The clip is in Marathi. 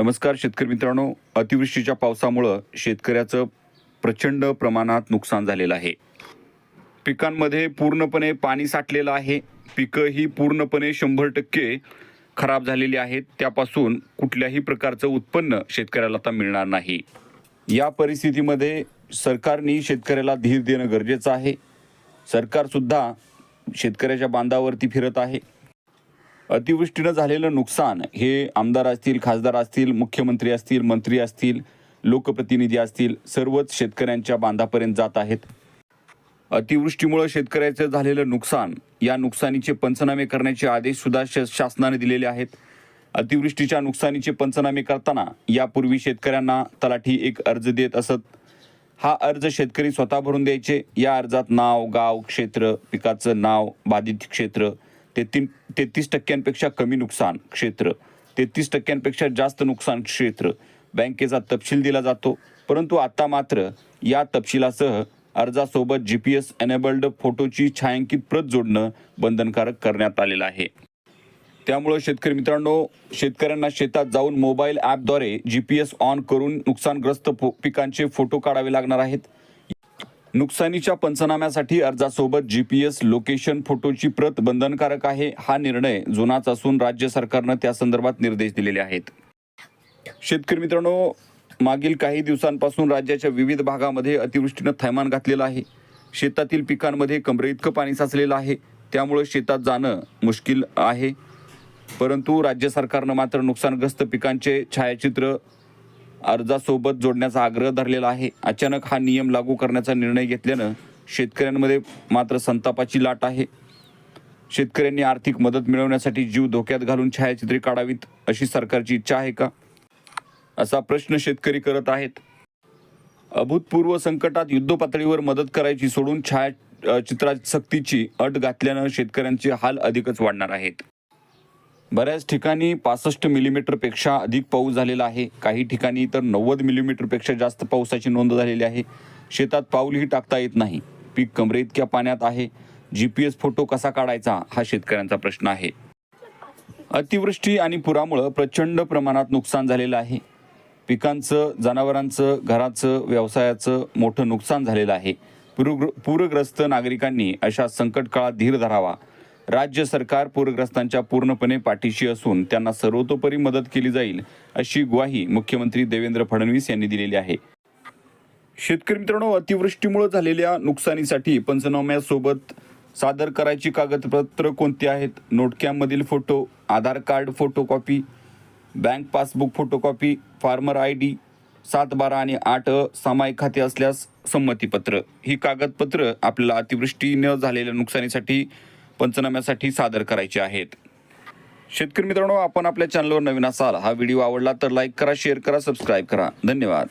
नमस्कार शेतकरी मित्रांनो. अतिवृष्टीच्या पावसामुळं शेतकऱ्याचं प्रचंड प्रमाणात नुकसान झालेलं आहे. पिकांमध्ये पूर्णपणे पाणी साठलेलं आहे. पिकं ही पूर्णपणे शंभर टक्के खराब झालेली आहेत. त्यापासून कुठल्याही प्रकारचं उत्पन्न शेतकऱ्याला आता मिळणार नाही. या परिस्थितीमध्ये सरकारने शेतकऱ्याला धीर देणं गरजेचं आहे. सरकारसुद्धा शेतकऱ्याच्या बांधावरती फिरत आहे. अतिवृष्टीनं झालेलं नुकसान हे आमदार असतील खासदार असतील मुख्यमंत्री असतील मंत्री असतील लोकप्रतिनिधी असतील सर्वच शेतकऱ्यांच्या बांधापर्यंत जात आहेत. अतिवृष्टीमुळे शेतकऱ्याचं झालेलं नुकसान या नुकसानीचे पंचनामे करण्याचे आदेश सुद्धा श- शासनाने दिलेले आहेत. अतिवृष्टीच्या नुकसानीचे पंचनामे करताना यापूर्वी शेतकऱ्यांना तलाठी एक अर्ज देत असत. हा अर्ज शेतकरी स्वतः भरून द्यायचे. या अर्जात नाव गाव क्षेत्र पिकाचं नाव बाधित क्षेत्र तेहतीन तेहतीस टक्क्यांपेक्षा कमी नुकसान क्षेत्र तेहतीस टक्क्यांपेक्षा जास्त नुकसान क्षेत्र. बँकेचा तपशील दिला जातो. परंतु आता मात्र या तपशिलासह अर्जासोबत जी पी एस एनेबल्ड फोटोची छायांकित प्रत जोडणं बंधनकारक करण्यात आलेलं आहे. त्यामुळं शेतकरी मित्रांनो शेतकऱ्यांना शेतात जाऊन मोबाईल ॲपद्वारे जी पी एस ऑन करून नुकसानग्रस्त फो पिकांचे फोटो काढावे लागणार आहेत. नुकसानीच्या पंचनाम्यासाठी अर्जासोबत जी पी एस लोकेशन फोटोची प्रत बंधनकारक आहे हा निर्णय जुनाच असून राज्य सरकारनं त्या संदर्भात निर्देश दिलेले आहेत. शेतकरी मित्रांनो मागील काही दिवसांपासून राज्याच्या विविध भागामध्ये अतिवृष्टीनं थैमान घातलेलं आहे. शेतातील पिकांमध्ये कमरे इतकं पाणी साचलेलं आहे त्यामुळे शेतात जाणं मुश्किल आहे. परंतु राज्य सरकारनं मात्र नुकसानग्रस्त पिकांचे छायाचित्र अर्जासोबत जोडण्याचा आग्रह धरलेला आहे. अचानक हा नियम लागू करण्याचा निर्णय घेतल्यानं शेतकऱ्यांमध्ये मात्र संतापाची लाट आहे. शेतकऱ्यांनी आर्थिक मदत मिळवण्यासाठी जीव धोक्यात घालून छायाचित्रे काढावीत अशी सरकारची इच्छा आहे का? असा प्रश्न शेतकरी करत आहेत. अभूतपूर्व संकटात युद्धपातळीवर मदत करायची सोडून छायाचित्रा सक्तीची अट घातल्यानं शेतकऱ्यांचे हाल अधिकच वाढणार आहेत. बऱ्याच ठिकाणी पासष्ट मिलीमीटरपेक्षा अधिक पाऊस झालेला आहे. काही ठिकाणी तर नव्वद मिलीमीटरपेक्षा जास्त पावसाची नोंद झालेली आहे. शेतात पाऊलही टाकता येत नाही. पीक कमरे इतक्या पाण्यात आहे. जी पी एस फोटो कसा काढायचा हा शेतकऱ्यांचा प्रश्न आहे. अतिवृष्टी आणि पुरामुळं प्रचंड प्रमाणात नुकसान झालेलं आहे. पिकांचं जनावरांचं घराचं व्यवसायाचं मोठं नुकसान झालेलं आहे. पूरग्र पूरग्रस्त नागरिकांनी अशा संकट काळात धीर धरावा. राज्य सरकार पूरग्रस्तांच्या पूर्णपणे पाठीशी असून त्यांना सर्वतोपरी मदत केली जाईल अशी ग्वाही मुख्यमंत्री देवेंद्र फडणवीस यांनी दिलेली आहे. शेतकरी मित्रांनो अतिवृष्टीमुळे झालेल्या नुकसानीसाठी पंचनाम्यासोबत सादर करायची कागदपत्र कोणती आहेत? नोटक्यामधील photo Aadhaar card photocopy bank passbook photocopy farmer I D सात बारा आणि आठ सामायिक खाते असल्यास संमतीपत्र. ही कागदपत्र आपल्याला अतिवृष्टीनं झालेल्या नुकसानीसाठी पंचनाम्यासाठी सादर करायची आहेत. शेतकरी मित्रांनो आपण आपल्या चॅनलवर नवीन असाल हा व्हिडिओ आवडला तर लाईक करा शेअर करा सबस्क्राईब करा. धन्यवाद.